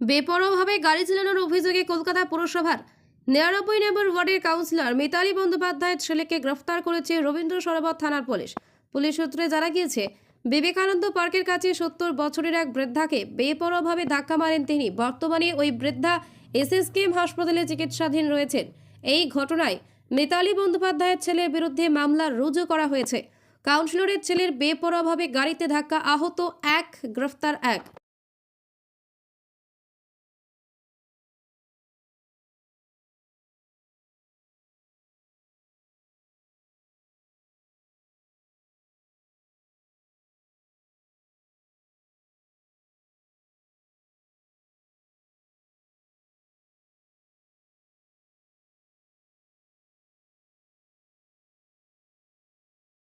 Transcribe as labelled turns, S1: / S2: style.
S1: বেপরোয়াভাবে গাড়ি চালানোর অভিযোগে কলকাতা পুরসভার নিরানব্বই নম্বর ওয়ার্ডের কাউন্সিলর মিতালি বন্দ্যোপাধ্যায়ের ছেলেকে গ্রেফতার করেছে রবীন্দ্র সরোবর থানার পুলিশ। পুলিশ সূত্রে জানা গিয়েছে, বিবেকানন্দ পার্কের কাছে সত্তর বছরের এক বৃদ্ধাকে বেপরোভাবে ধাক্কা মারেন তিনি। বর্তমানে ওই বৃদ্ধা এসএসকেএম হাসপাতালে চিকিৎসাধীন রয়েছেন। এই ঘটনায় মিতালি বন্দ্যোপাধ্যায়ের ছেলের বিরুদ্ধে মামলা রুজু করা হয়েছে। কাউন্সিলরের ছেলের বেপরোভাবে গাড়িতে ধাক্কা, আহত এক, গ্রেফতার এক।